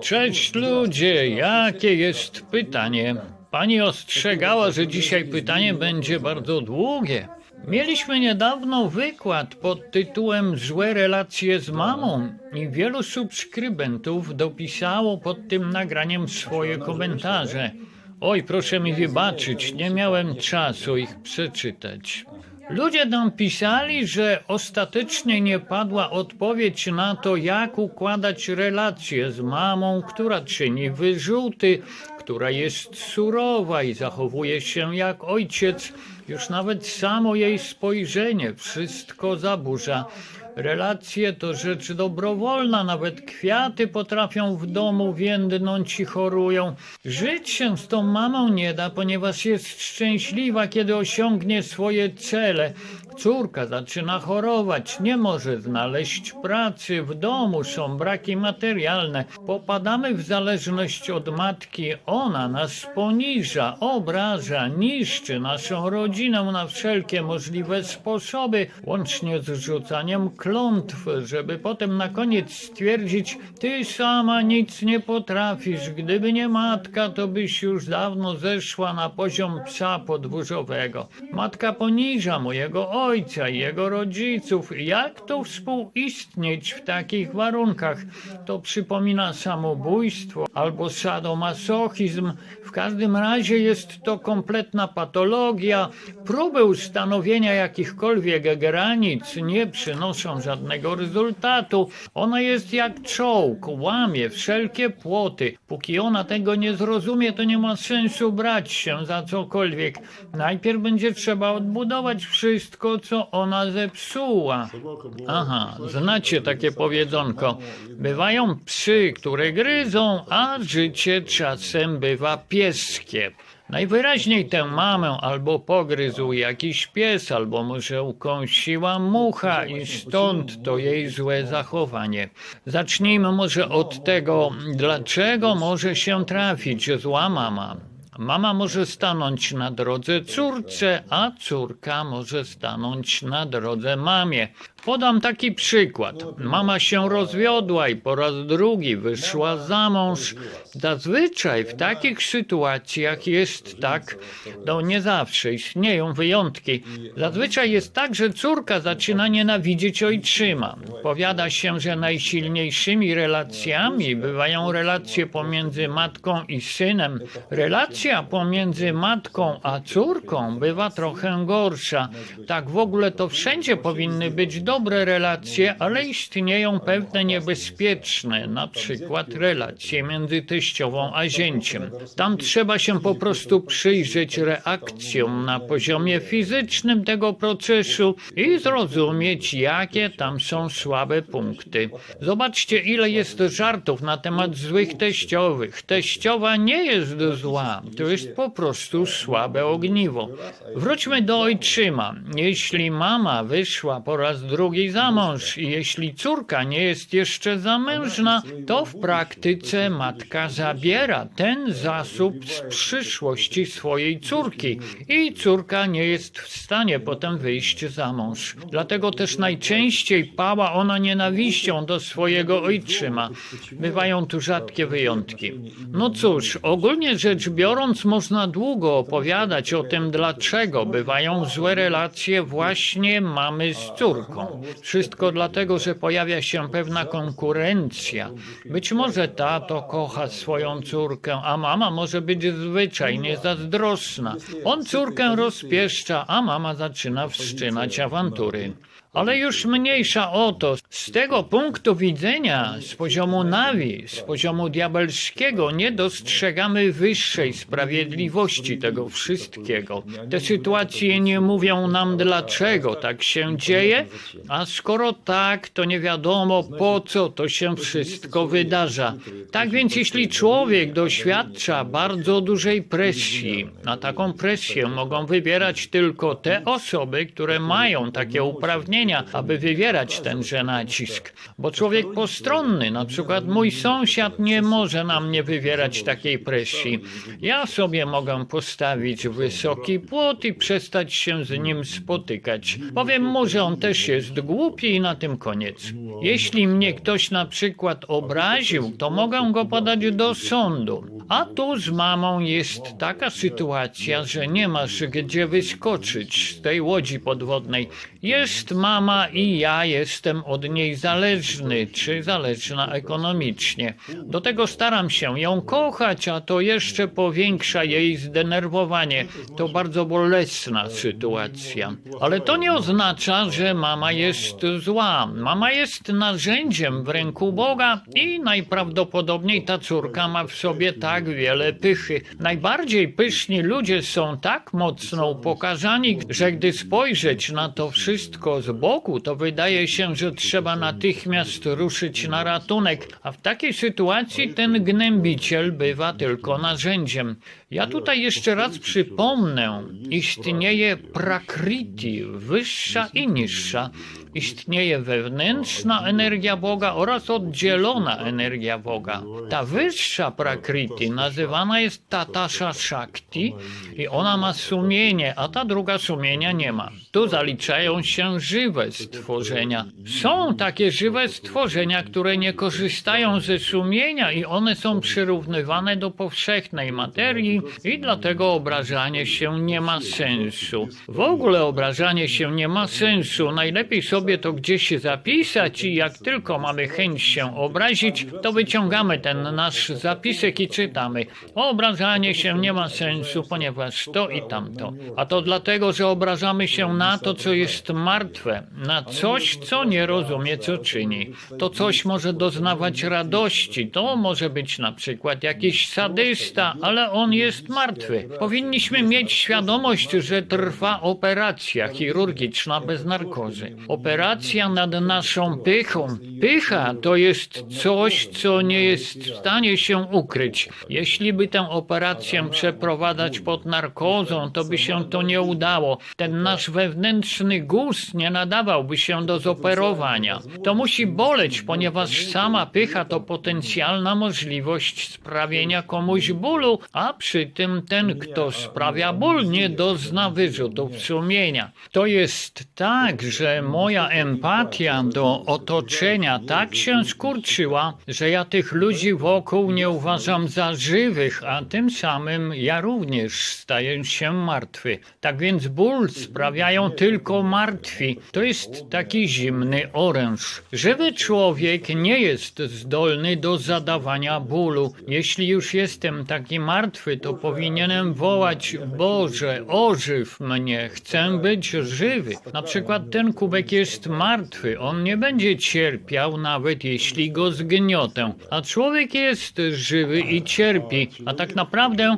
Cześć ludzie, jakie jest pytanie? Pani ostrzegała, że dzisiaj pytanie będzie bardzo długie. Mieliśmy niedawno wykład pod tytułem Złe relacje z mamą i wielu subskrybentów dopisało pod tym nagraniem swoje komentarze. Oj, proszę mi wybaczyć, nie miałem czasu ich przeczytać. Ludzie nam pisali, że ostatecznie nie padła odpowiedź na to, jak układać relacje z mamą, która czyni wyrzuty, która jest surowa i zachowuje się jak ojciec. Już nawet samo jej spojrzenie wszystko zaburza. Relacje to rzecz dobrowolna, nawet kwiaty potrafią w domu więdnąć i chorują. Żyć się z tą mamą nie da, ponieważ jest szczęśliwa, kiedy osiągnie swoje cele. Córka zaczyna chorować, nie może znaleźć pracy, w domu są braki materialne. Popadamy w zależność od matki, ona nas poniża, obraża, niszczy naszą rodzinę na wszelkie możliwe sposoby, łącznie z rzucaniem klątw, żeby potem na koniec stwierdzić, ty sama nic nie potrafisz, gdyby nie matka, to byś już dawno zeszła na poziom psa podwórzowego. Matka poniża mojego ojca i jego rodziców. Jak to współistnieć w takich warunkach? To przypomina samobójstwo albo sadomasochizm. W każdym razie jest to kompletna patologia. Próby ustanowienia jakichkolwiek granic nie przynoszą żadnego rezultatu. Ona jest jak czołg, łamie wszelkie płoty. Póki ona tego nie zrozumie, to nie ma sensu brać się za cokolwiek. Najpierw będzie trzeba odbudować wszystko, co ona zepsuła. Aha, znacie takie powiedzonko. Bywają psy, które gryzą, a życie czasem bywa pieskie. Najwyraźniej tę mamę albo pogryzł jakiś pies, albo może ukąsiła mucha i stąd to jej złe zachowanie. Zacznijmy może od tego, dlaczego może się trafić zła mama. Mama może stanąć na drodze córce, a córka może stanąć na drodze mamie. Podam taki przykład. Mama się rozwiodła i po raz drugi wyszła za mąż. Zazwyczaj w takich sytuacjach jest tak, no nie zawsze, istnieją wyjątki. Zazwyczaj jest tak, że córka zaczyna nienawidzieć ojczyma. Powiada się, że najsilniejszymi relacjami bywają relacje pomiędzy matką i synem. Relacja pomiędzy matką a córką bywa trochę gorsza. Tak w ogóle to wszędzie powinny być dobre relacje, ale istnieją pewne niebezpieczne, na przykład relacje między teściową a zięciem. Tam trzeba się po prostu przyjrzeć reakcjom na poziomie fizycznym tego procesu i zrozumieć, jakie tam są słabe punkty. Zobaczcie, ile jest żartów na temat złych teściowych. Teściowa nie jest zła, to jest po prostu słabe ogniwo. Wróćmy do ojczyma. Jeśli mama wyszła po raz drugi za mąż i jeśli córka nie jest jeszcze zamężna, to w praktyce matka zabiera ten zasób z przyszłości swojej córki i córka nie jest w stanie potem wyjść za mąż. Dlatego też najczęściej pała ona nienawiścią do swojego ojczyma. Bywają tu rzadkie wyjątki. No cóż, ogólnie rzecz biorąc, można długo opowiadać o tym, dlaczego bywają złe relacje właśnie mamy z córką. Wszystko dlatego, że pojawia się pewna konkurencja. Być może tato kocha swoją córkę, a mama może być zwyczajnie zazdrosna. On córkę rozpieszcza, a mama zaczyna wszczynać awantury. Ale już mniejsza o to. Z tego punktu widzenia, z poziomu nawi, z poziomu diabelskiego, nie dostrzegamy wyższej sprawiedliwości tego wszystkiego. Te sytuacje nie mówią nam, dlaczego tak się dzieje, a skoro tak, to nie wiadomo, po co to się wszystko wydarza. Tak więc, jeśli człowiek doświadcza bardzo dużej presji, a taką presję mogą wybierać tylko te osoby, które mają takie uprawnienia, aby wywierać tenże nacisk. Bo człowiek postronny, na przykład mój sąsiad, nie może na mnie wywierać takiej presji. Ja sobie mogę postawić wysoki płot i przestać się z nim spotykać. Powiem mu, że on też jest głupi i na tym koniec. Jeśli mnie ktoś na przykład obraził, to mogę go podać do sądu. A tu z mamą jest taka sytuacja, że nie masz gdzie wyskoczyć z tej łodzi podwodnej. Jest mama i ja jestem od niej zależny, czy zależna ekonomicznie. Do tego staram się ją kochać, a to jeszcze powiększa jej zdenerwowanie. To bardzo bolesna sytuacja. Ale to nie oznacza, że mama jest zła. Mama jest narzędziem w ręku Boga i najprawdopodobniej ta córka ma w sobie tak wiele pychy. Najbardziej pyszni ludzie są tak mocno pokazani, że gdy spojrzeć na to wszystko z boku, to wydaje się, że trzeba natychmiast ruszyć na ratunek, a w takiej sytuacji ten gnębiciel bywa tylko narzędziem. Ja tutaj jeszcze raz przypomnę, istnieje prakriti, wyższa i niższa. Istnieje wewnętrzna energia Boga oraz oddzielona energia Boga. Ta wyższa prakriti nazywana jest Tatasha Shakti i ona ma sumienie, a ta druga sumienia nie ma. Tu zaliczają się żywe stworzenia. Są takie żywe stworzenia, które nie korzystają ze sumienia i one są przyrównywane do powszechnej materii i dlatego obrażanie się nie ma sensu. W ogóle obrażanie się nie ma sensu. Najlepiej sobie to gdzieś zapisać i jak tylko mamy chęć się obrazić, to wyciągamy ten nasz zapisek i czytamy. Obrażanie się nie ma sensu, ponieważ to i tamto. A to dlatego, że obrażamy się na to, co jest martwe, na coś, co nie rozumie, co czyni. To coś może doznawać radości, to może być na przykład jakiś sadysta, ale on jest martwy. Powinniśmy mieć świadomość, że trwa operacja chirurgiczna bez narkozy. Nad naszą pychą. Pycha to jest coś, co nie jest w stanie się ukryć. Jeśli by tę operację przeprowadzać pod narkozą, to by się to nie udało. Ten nasz wewnętrzny guz nie nadawałby się do zoperowania. To musi boleć, ponieważ sama pycha to potencjalna możliwość sprawienia komuś bólu, a przy tym ten, kto sprawia ból, nie dozna wyrzutów sumienia. To jest tak, że moja empatia do otoczenia tak się skurczyła, że ja tych ludzi wokół nie uważam za żywych, a tym samym ja również staję się martwy. Tak więc ból sprawiają tylko martwi. To jest taki zimny oręż. Żywy człowiek nie jest zdolny do zadawania bólu. Jeśli już jestem taki martwy, to powinienem wołać: Boże, ożyw mnie, chcę być żywy. Na przykład ten kubek jest martwy, on nie będzie cierpiał, nawet jeśli go zgniotę. A człowiek jest żywy i cierpi. A tak naprawdę,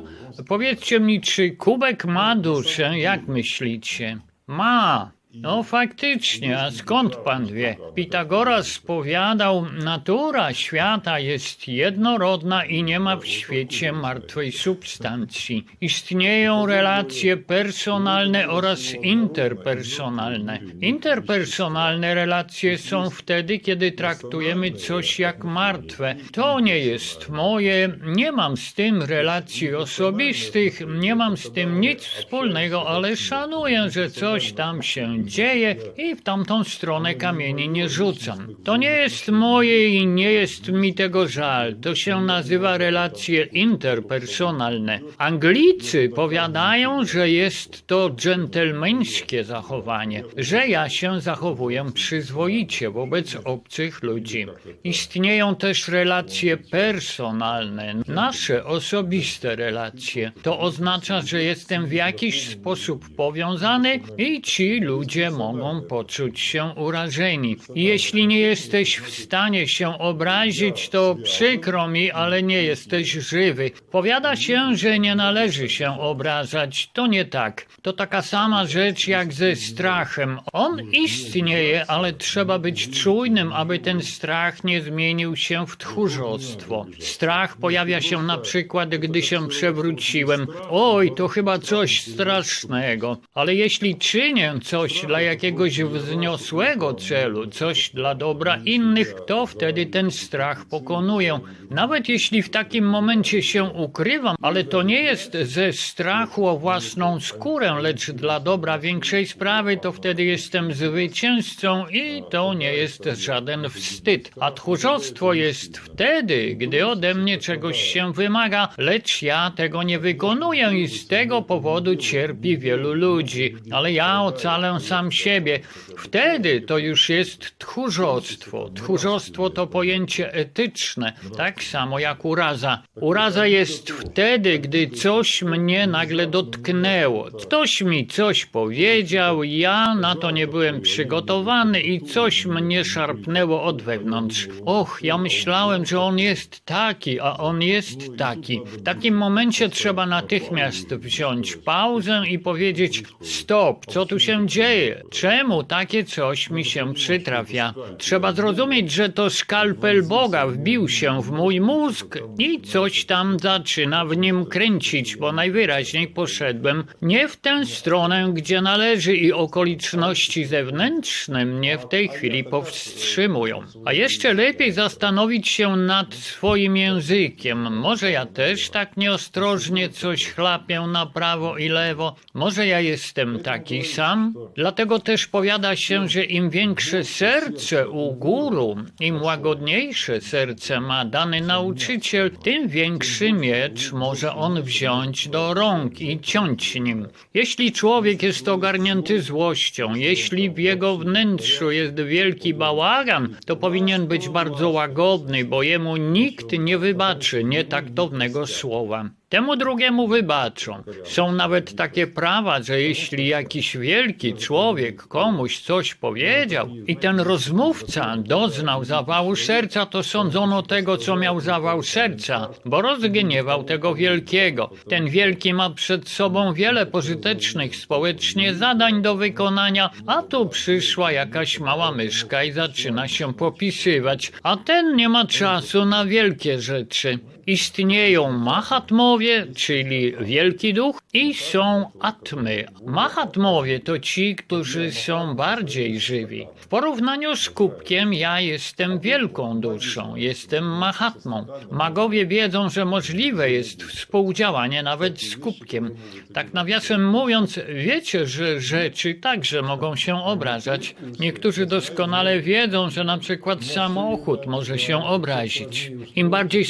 powiedzcie mi, czy kubek ma duszę? Jak myślicie? Ma. No faktycznie, a skąd pan wie? Pitagoras powiadał, natura świata jest jednorodna i nie ma w świecie martwej substancji. Istnieją relacje personalne oraz interpersonalne. Interpersonalne relacje są wtedy, kiedy traktujemy coś jak martwe. To nie jest moje, nie mam z tym relacji osobistych, nie mam z tym nic wspólnego, ale szanuję, że coś tam się dzieje i w tamtą stronę kamieni nie rzucam. To nie jest moje i nie jest mi tego żal. To się nazywa relacje interpersonalne. Anglicy powiadają, że jest to dżentelmeńskie zachowanie, że ja się zachowuję przyzwoicie wobec obcych ludzi. Istnieją też relacje personalne, nasze osobiste relacje. To oznacza, że jestem w jakiś sposób powiązany i ci ludzie mogą poczuć się urażeni. Jeśli nie jesteś w stanie się obrazić, to przykro mi, ale nie jesteś żywy. Powiada się, że nie należy się obrażać. To nie tak. To taka sama rzecz jak ze strachem. On istnieje, ale trzeba być czujnym, aby ten strach nie zmienił się w tchórzostwo. Strach pojawia się na przykład, gdy się przewróciłem. Oj, to chyba coś strasznego. Ale jeśli czynię coś dla jakiegoś wzniosłego celu, coś dla dobra innych, to wtedy ten strach pokonuję. Nawet jeśli w takim momencie się ukrywam, ale to nie jest ze strachu o własną skórę, lecz dla dobra większej sprawy, to wtedy jestem zwycięzcą i to nie jest żaden wstyd. A tchórzostwo jest wtedy, gdy ode mnie czegoś się wymaga, lecz ja tego nie wykonuję i z tego powodu cierpi wielu ludzi. Ale ja ocalę sam siebie. Wtedy to już jest tchórzostwo. Tchórzostwo to pojęcie etyczne, tak samo jak uraza. Uraza jest wtedy, gdy coś mnie nagle dotknęło. Ktoś mi coś powiedział, ja na to nie byłem przygotowany i coś mnie szarpnęło od wewnątrz. Och, ja myślałem, że on jest taki, a on jest taki. W takim momencie trzeba natychmiast wziąć pauzę i powiedzieć: Stop, co tu się dzieje? Czemu takie coś mi się przytrafia? Trzeba zrozumieć, że to skalpel Boga wbił się w mój mózg i coś tam zaczyna w nim kręcić, bo najwyraźniej poszedłem nie w tę stronę, gdzie należy i okoliczności zewnętrzne mnie w tej chwili powstrzymują. A jeszcze lepiej zastanowić się nad swoim językiem. Może ja też tak nieostrożnie coś chlapię na prawo i lewo? Może ja jestem taki sam? Dlatego też powiada się, że im większe serce u guru, im łagodniejsze serce ma dany nauczyciel, tym większy miecz może on wziąć do rąk i ciąć nim. Jeśli człowiek jest ogarnięty złością, jeśli w jego wnętrzu jest wielki bałagan, to powinien być bardzo łagodny, bo jemu nikt nie wybaczy nietaktownego słowa. Temu drugiemu wybaczą. Są nawet takie prawa, że jeśli jakiś wielki człowiek komuś coś powiedział i ten rozmówca doznał zawału serca, to sądzono tego, co miał zawał serca, bo rozgniewał tego wielkiego. Ten wielki ma przed sobą wiele pożytecznych społecznie zadań do wykonania, a tu przyszła jakaś mała myszka i zaczyna się popisywać, a ten nie ma czasu na wielkie rzeczy. Istnieją Mahatmowie, czyli Wielki Duch, i są Atmy. Mahatmowie to ci, którzy są bardziej żywi. W porównaniu z kubkiem ja jestem wielką duszą, jestem Mahatmą. Magowie wiedzą, że możliwe jest współdziałanie nawet z kubkiem. Tak nawiasem mówiąc, wiecie, że rzeczy także mogą się obrażać. Niektórzy doskonale wiedzą, że na przykład samochód może się obrazić. Im bardziej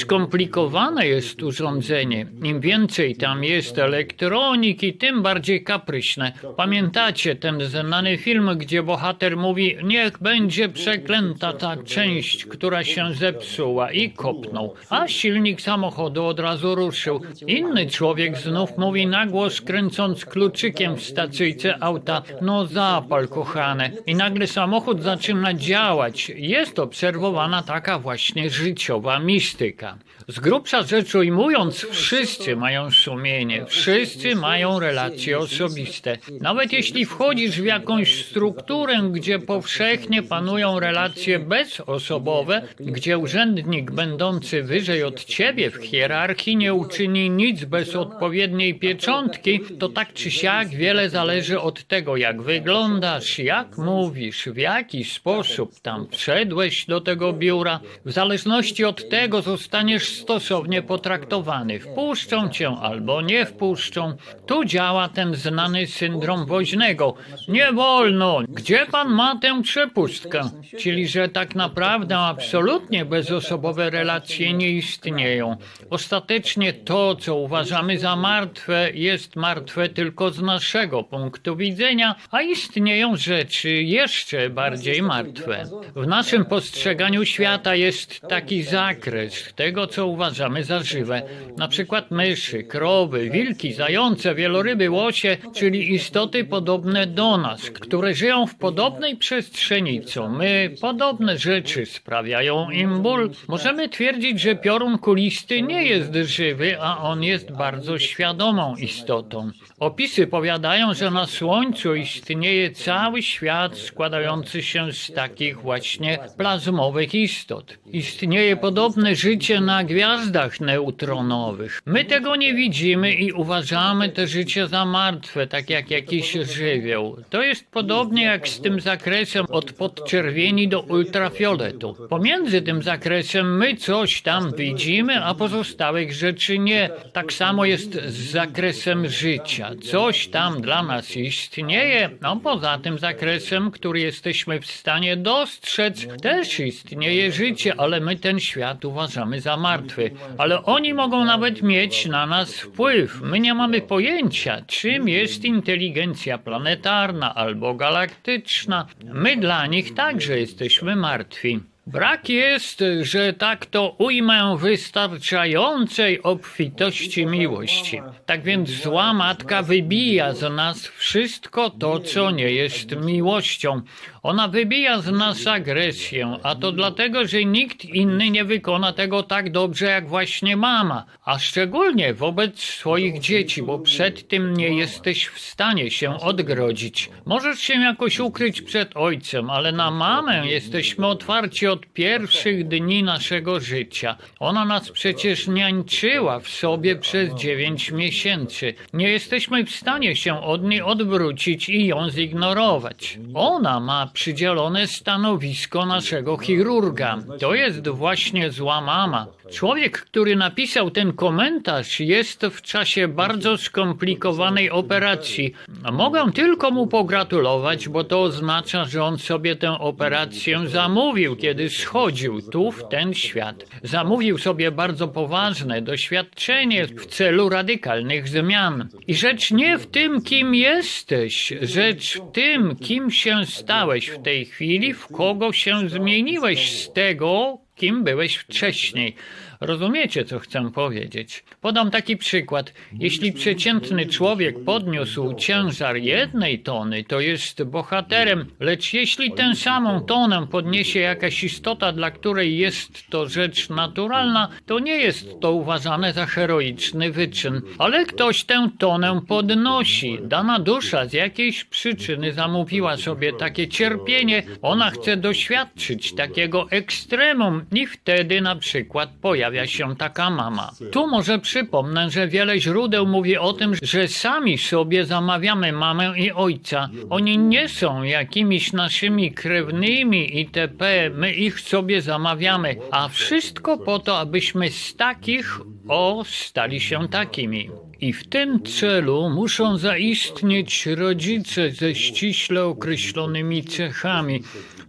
skomplikowane jest urządzenie, im więcej tam jest elektroniki, tym bardziej kapryśne. Pamiętacie ten znany film, gdzie bohater mówi: Niech będzie przeklęta ta część, która się zepsuła i kopnął, a silnik samochodu od razu ruszył. Inny człowiek znów mówi na głos, kręcąc kluczykiem w stacyjce auta: No zapal, kochane. I nagle samochód zaczyna działać. Jest obserwowana taka właśnie życiowa mistyka. Z grubsza rzecz ujmując, wszyscy mają sumienie, wszyscy mają relacje osobiste. Nawet jeśli wchodzisz w jakąś strukturę, gdzie powszechnie panują relacje bezosobowe, gdzie urzędnik będący wyżej od ciebie w hierarchii nie uczyni nic bez odpowiedniej pieczątki, to tak czy siak wiele zależy od tego, jak wyglądasz, jak mówisz, w jaki sposób tam wszedłeś do tego biura. W zależności od tego zostaniesz stosownie potraktowany. Wpuszczą cię albo nie wpuszczą. Tu działa ten znany syndrom woźnego. Nie wolno! Gdzie pan ma tę przepustkę? Czyli, że tak naprawdę absolutnie bezosobowe relacje nie istnieją. Ostatecznie to, co uważamy za martwe, jest martwe tylko z naszego punktu widzenia, a istnieją rzeczy jeszcze bardziej martwe. W naszym postrzeganiu świata jest taki zakres tego, co uważamy za żywe. Na przykład myszy, krowy, wilki, zające, wieloryby, łosie, czyli istoty podobne do nas, które żyją w podobnej przestrzeni co my, podobne rzeczy sprawiają im ból. Możemy twierdzić, że piorun kulisty nie jest żywy, a on jest bardzo świadomą istotą. Opisy powiadają, że na Słońcu istnieje cały świat składający się z takich właśnie plazmowych istot. Istnieje podobne życie na gwiazdach neutronowych. My tego nie widzimy i uważamy te życie za martwe, tak jak jakiś żywioł. To jest podobnie jak z tym zakresem od podczerwieni do ultrafioletu. Pomiędzy tym zakresem my coś tam widzimy, a pozostałych rzeczy nie. Tak samo jest z zakresem życia. Coś tam dla nas istnieje, no poza tym zakresem, który jesteśmy w stanie dostrzec, też istnieje życie, ale my ten świat uważamy za martwy. Ale oni mogą nawet mieć na nas wpływ. My nie mamy pojęcia, czym jest inteligencja planetarna albo galaktyczna. My dla nich także jesteśmy martwi. Brak jest, że tak to ujmę, wystarczającej obfitości miłości. Tak więc zła matka wybija z nas wszystko to, co nie jest miłością. Ona wybija z nas agresję, a to dlatego, że nikt inny nie wykona tego tak dobrze jak właśnie mama, a szczególnie wobec swoich dzieci, bo przed tym nie jesteś w stanie się odgrodzić. Możesz się jakoś ukryć przed ojcem, ale na mamę jesteśmy otwarci od pierwszych dni naszego życia. Ona nas przecież niańczyła w sobie przez dziewięć miesięcy. Nie jesteśmy w stanie się od niej odwrócić i ją zignorować. Ona ma przydzielone stanowisko naszego chirurga. To jest właśnie zła mama. Człowiek, który napisał ten komentarz, jest w czasie bardzo skomplikowanej operacji. Mogę tylko mu pogratulować, bo to oznacza, że on sobie tę operację zamówił, kiedy schodził tu w ten świat. Zamówił sobie bardzo poważne doświadczenie w celu radykalnych zmian. I rzecz nie w tym, kim jesteś, rzecz w tym, kim się stałeś w tej chwili, w kogo się zmieniłeś z tego, kim byłeś wcześniej. Rozumiecie, co chcę powiedzieć? Podam taki przykład. Jeśli przeciętny człowiek podniósł ciężar jednej tony, to jest bohaterem, lecz jeśli tę samą tonę podniesie jakaś istota, dla której jest to rzecz naturalna, to nie jest to uważane za heroiczny wyczyn. Ale ktoś tę tonę podnosi. Dana dusza z jakiejś przyczyny zamówiła sobie takie cierpienie, ona chce doświadczyć takiego ekstremum i wtedy na przykład pojawia pojawia się taka mama. Tu może przypomnę, że wiele źródeł mówi o tym, że sami sobie zamawiamy mamę i ojca. Oni nie są jakimiś naszymi krewnymi itp. My ich sobie zamawiamy, a wszystko po to, abyśmy z takich o stali się takimi. I w tym celu muszą zaistnieć rodzice ze ściśle określonymi cechami.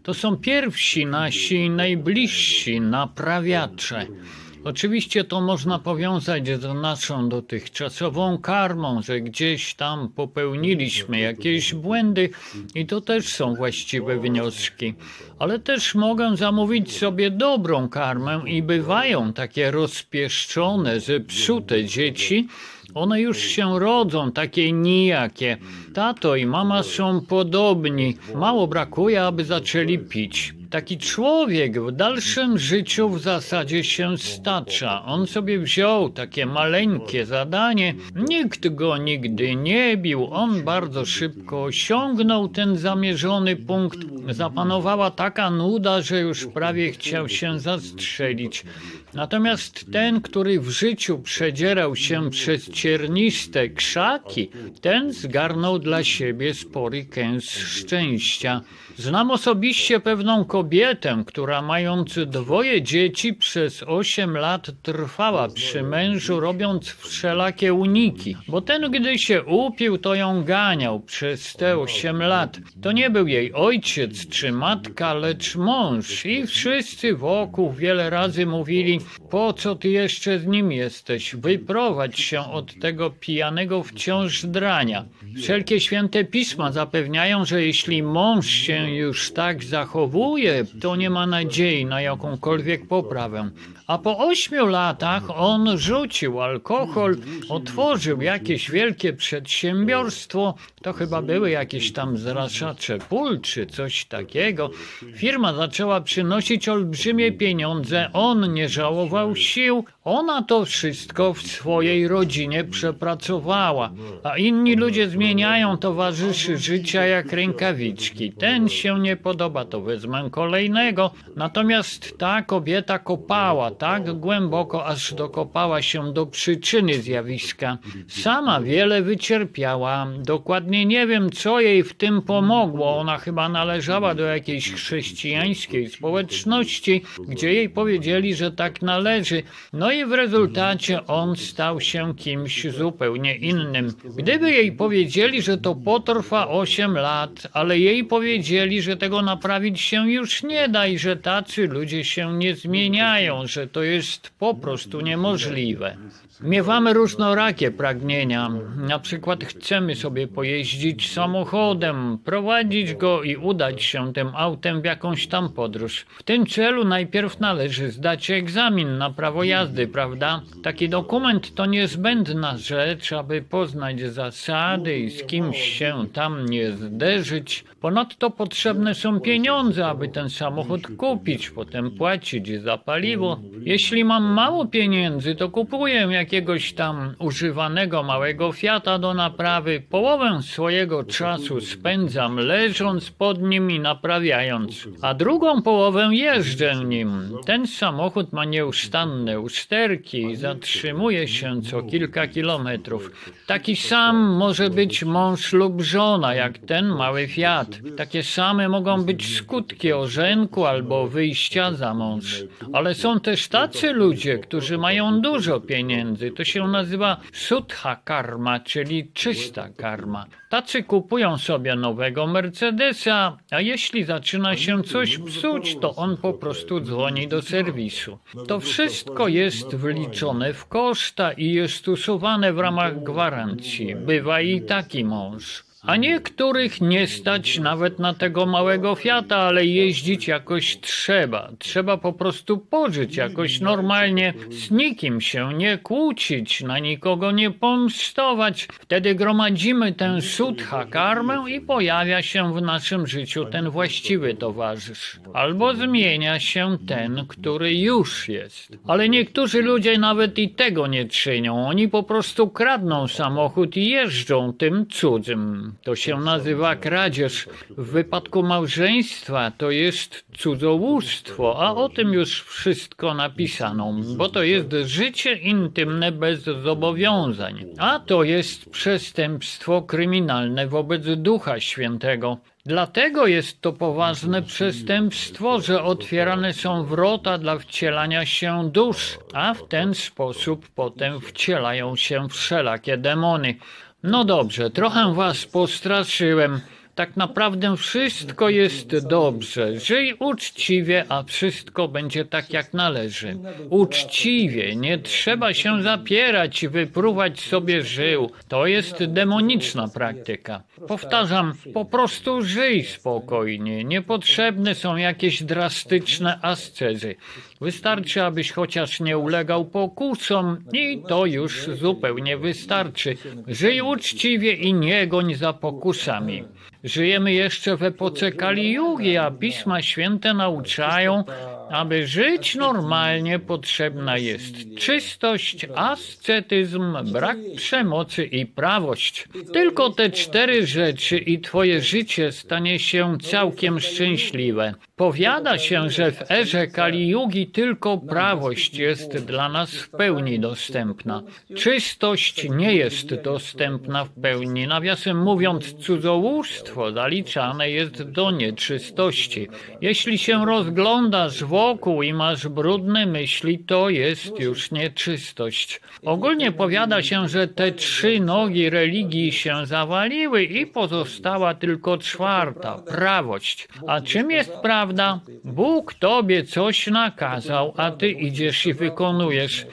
To są pierwsi nasi najbliżsi naprawiacze. Oczywiście to można powiązać z naszą dotychczasową karmą, że gdzieś tam popełniliśmy jakieś błędy i to też są właściwe wnioski. Ale też mogę zamówić sobie dobrą karmę i bywają takie rozpieszczone, zepsute dzieci, one już się rodzą takie nijakie. Tato i mama są podobni. Mało brakuje, aby zaczęli pić. Taki człowiek w dalszym życiu w zasadzie się stacza. On sobie wziął takie maleńkie zadanie, nikt go nigdy nie bił, on bardzo szybko osiągnął ten zamierzony punkt. Zapanowała taka nuda, że już prawie chciał się zastrzelić. Natomiast ten, który w życiu przedzierał się przez cierniste krzaki, ten zgarnął dla siebie spory kęs szczęścia. Znam osobiście pewną kobietę, która mając dwoje dzieci przez osiem lat trwała przy mężu, robiąc wszelakie uniki, bo ten, gdy się upił, to ją ganiał przez te osiem lat. To nie był jej ojciec czy matka, lecz mąż i wszyscy wokół wiele razy mówili, po co ty jeszcze z nim jesteś? Wyprowadź się od tego pijanego wciąż drania. Wszelkie święte pisma zapewniają, że jeśli mąż się już tak zachowuje, to nie ma nadziei na jakąkolwiek poprawę. A po ośmiu latach on rzucił alkohol, otworzył jakieś wielkie przedsiębiorstwo. To chyba były jakieś tam zraszacze pól czy coś takiego. Firma zaczęła przynosić olbrzymie pieniądze. On nie żałował sił. Ona to wszystko w swojej rodzinie przepracowała. A inni ludzie zmieniają towarzyszy życia jak rękawiczki. Ten się nie podoba, to wezmę kolejnego. Natomiast ta kobieta kopała tak głęboko, aż dokopała się do przyczyny zjawiska. Sama wiele wycierpiała. Dokładnie nie wiem, co jej w tym pomogło. Ona chyba należała do jakiejś chrześcijańskiej społeczności, gdzie jej powiedzieli, że tak należy. No i w rezultacie on stał się kimś zupełnie innym. Gdyby jej powiedzieli, że to potrwa 8 lat, ale jej powiedzieli, że tego naprawić się już nie da i że tacy ludzie się nie zmieniają, że to jest po prostu niemożliwe. Miewamy różnorakie pragnienia. Na przykład chcemy sobie pojeździć samochodem, prowadzić go i udać się tym autem w jakąś tam podróż. W tym celu najpierw należy zdać egzamin na prawo jazdy, prawda? Taki dokument to niezbędna rzecz, aby poznać zasady i z kimś się tam nie zderzyć. Ponadto potrzebne są pieniądze, aby ten samochód kupić, potem płacić za paliwo. Jeśli mam mało pieniędzy, to kupuję jakiegoś tam używanego małego Fiata do naprawy. Połowę swojego czasu spędzam leżąc pod nim i naprawiając, a drugą połowę jeżdżę nim. Ten samochód ma nieustanne usterki zatrzymuje się co kilka kilometrów. Taki sam może być mąż lub żona, jak ten mały Fiat. Takie same mogą być skutki ożenku albo wyjścia za mąż. Ale są też tacy ludzie, którzy mają dużo pieniędzy. To się nazywa sutha karma, czyli czysta karma. Tacy kupują sobie nowego Mercedesa, a jeśli zaczyna się coś psuć, to on po prostu dzwoni do serwisu. To wszystko jest wliczone w koszta i jest usuwane w ramach gwarancji. Bywa i taki mąż. A niektórych nie stać nawet na tego małego Fiata, ale jeździć jakoś trzeba. Trzeba po prostu pożyć jakoś normalnie, z nikim się nie kłócić, na nikogo nie pomstować. Wtedy gromadzimy tę sutha karmę i pojawia się w naszym życiu ten właściwy towarzysz. Albo zmienia się ten, który już jest. Ale niektórzy ludzie nawet i tego nie czynią. Oni po prostu kradną samochód i jeżdżą tym cudzym. To się nazywa kradzież. W wypadku małżeństwa to jest cudzołóstwo, a o tym już wszystko napisano, bo to jest życie intymne bez zobowiązań, a to jest przestępstwo kryminalne wobec Ducha Świętego. Dlatego jest to poważne przestępstwo, że otwierane są wrota dla wcielania się dusz, a w ten sposób potem wcielają się wszelakie demony. No dobrze, trochę was postraszyłem. Tak naprawdę wszystko jest dobrze. Żyj uczciwie, a wszystko będzie tak jak należy. Uczciwie, nie trzeba się zapierać i wypruwać sobie żył. To jest demoniczna praktyka. Powtarzam, po prostu żyj spokojnie. Niepotrzebne są jakieś drastyczne ascezy. Wystarczy, abyś chociaż nie ulegał pokusom i to już zupełnie wystarczy. Żyj uczciwie i nie goń za pokusami. Żyjemy jeszcze w epoce Kali Yugi, a Pisma Święte nauczają, aby żyć normalnie potrzebna jest czystość, ascetyzm, brak przemocy i prawość. Tylko te cztery rzeczy i twoje życie stanie się całkiem szczęśliwe. Powiada się, że w erze Kali Yugi tylko prawość jest dla nas w pełni dostępna. Czystość nie jest dostępna w pełni. Nawiasem mówiąc, cudzołóstwo zaliczane jest do nieczystości. Jeśli się rozglądasz wokół i masz brudne myśli, to jest już nieczystość. Ogólnie powiada się, że te trzy nogi religii się zawaliły i pozostała tylko czwarta prawość. A czym jest prawda? Bóg tobie coś nakazał, a ty idziesz i wykonujesz.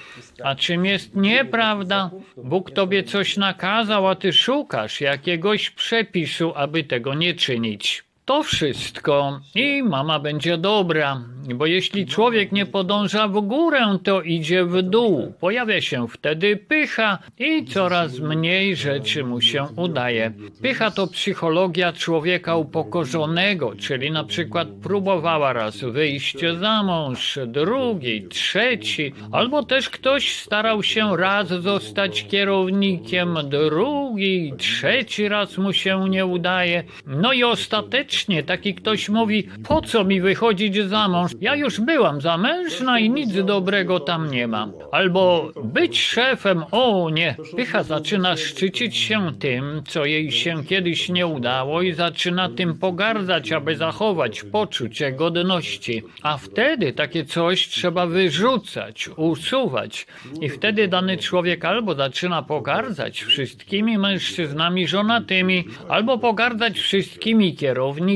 A czym jest nieprawda? Bóg tobie coś nakazał, a ty szukasz jakiegoś przepisu, aby tego nie czynić. To wszystko i mama będzie dobra, bo jeśli człowiek nie podąża w górę, to idzie w dół. Pojawia się wtedy pycha i coraz mniej rzeczy mu się udaje. Pycha to psychologia człowieka upokorzonego, czyli na przykład próbowała raz wyjście za mąż, drugi, trzeci, albo też ktoś starał się raz zostać kierownikiem, drugi, trzeci raz mu się nie udaje. No i ostatecznie taki ktoś mówi, po co mi wychodzić za mąż? Ja już byłam zamężna i nic dobrego tam nie ma. Albo być szefem, o nie. Pycha zaczyna szczycić się tym, co jej się kiedyś nie udało i zaczyna tym pogardzać, aby zachować poczucie godności. A wtedy takie coś trzeba wyrzucać, usuwać. I wtedy dany człowiek albo zaczyna pogardzać wszystkimi mężczyznami żonatymi, albo pogardzać wszystkimi kierownikami,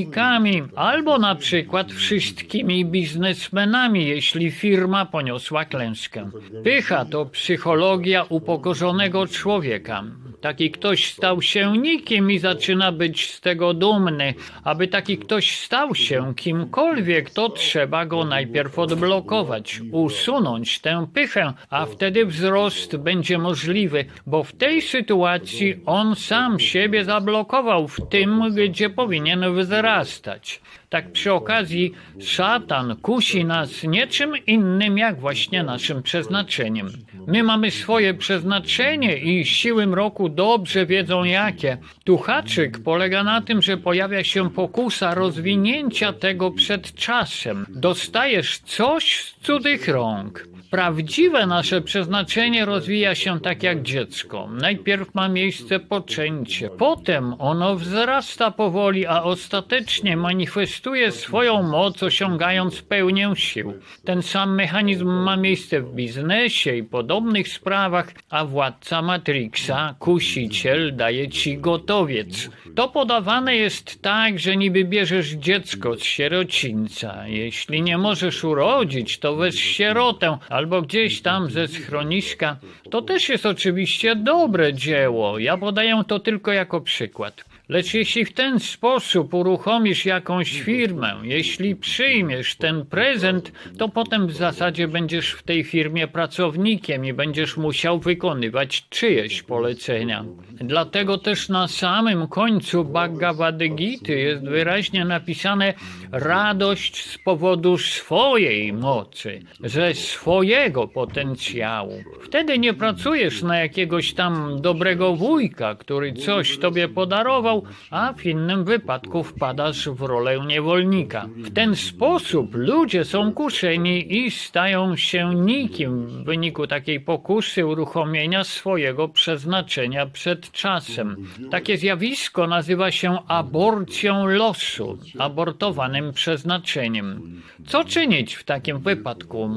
albo na przykład wszystkimi biznesmenami, jeśli firma poniosła klęskę. Pycha to psychologia upokorzonego człowieka. Taki ktoś stał się nikim i zaczyna być z tego dumny. Aby taki ktoś stał się kimkolwiek, to trzeba go najpierw odblokować, usunąć tę pychę, a wtedy wzrost będzie możliwy, bo w tej sytuacji on sam siebie zablokował w tym, gdzie powinien wzrastać. Tak przy okazji szatan kusi nas niczym innym jak właśnie naszym przeznaczeniem. My mamy swoje przeznaczenie i siły mroku dobrze wiedzą jakie. Tu haczyk polega na tym, że pojawia się pokusa rozwinięcia tego przed czasem. Dostajesz coś z cudzych rąk. Prawdziwe nasze przeznaczenie rozwija się tak jak dziecko. Najpierw ma miejsce poczęcie, potem ono wzrasta powoli, a ostatecznie manifestuje swoją moc, osiągając pełnię sił. Ten sam mechanizm ma miejsce w biznesie i podobnych sprawach, a władca Matrixa, kusiciel, daje ci gotowiec. To podawane jest tak, że niby bierzesz dziecko z sierocińca. Jeśli nie możesz urodzić, to weź sierotę albo gdzieś tam ze schroniska. To też jest oczywiście dobre dzieło. Ja podaję to tylko jako przykład. Lecz jeśli w ten sposób uruchomisz jakąś firmę, jeśli przyjmiesz ten prezent, to potem w zasadzie będziesz w tej firmie pracownikiem i będziesz musiał wykonywać czyjeś polecenia. Dlatego też na samym końcu Bhagavad Gita jest wyraźnie napisane radość z powodu swojej mocy, ze swojego potencjału. Wtedy nie pracujesz na jakiegoś tam dobrego wujka, który coś tobie podarował, a w innym wypadku wpadasz w rolę niewolnika. W ten sposób ludzie są kuszeni i stają się nikim w wyniku takiej pokusy uruchomienia swojego przeznaczenia przed czasem. Takie zjawisko nazywa się aborcją losu, abortowanym przeznaczeniem. Co czynić w takim wypadku?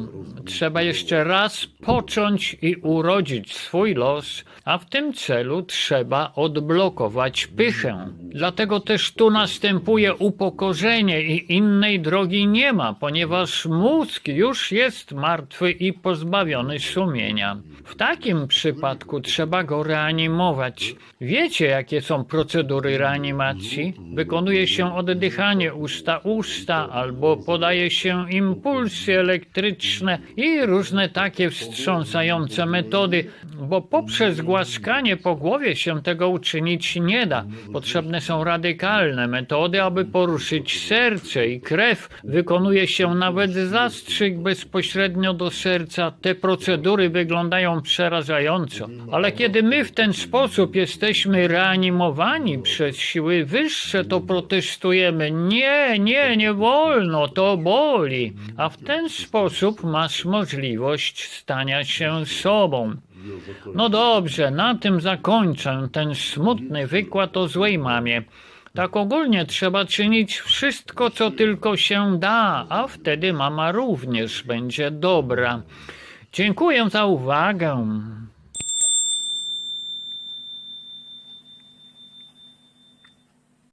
Trzeba jeszcze raz począć i urodzić swój los, a w tym celu trzeba odblokować pychę. Dlatego też tu następuje upokorzenie i innej drogi nie ma, ponieważ mózg już jest martwy i pozbawiony sumienia. W takim przypadku trzeba go reanimować. Wiecie, jakie są procedury reanimacji? Wykonuje się oddychanie usta-usta albo podaje się impulsy elektryczne i różne takie wstrząsające metody, bo poprzez głaskanie po głowie się tego uczynić nie da. Potrzebne są radykalne metody, aby poruszyć serce i krew. Wykonuje się nawet zastrzyk bezpośrednio do serca. Te procedury wyglądają przerażająco. Ale kiedy my w ten sposób jesteśmy reanimowani przez siły wyższe, to protestujemy. Nie, nie, nie wolno, to boli. A w ten sposób masz możliwość stania się sobą. No dobrze, na tym zakończę ten smutny wykład o złej mamie. Tak ogólnie trzeba czynić wszystko, co tylko się da, a wtedy mama również będzie dobra. Dziękuję za uwagę.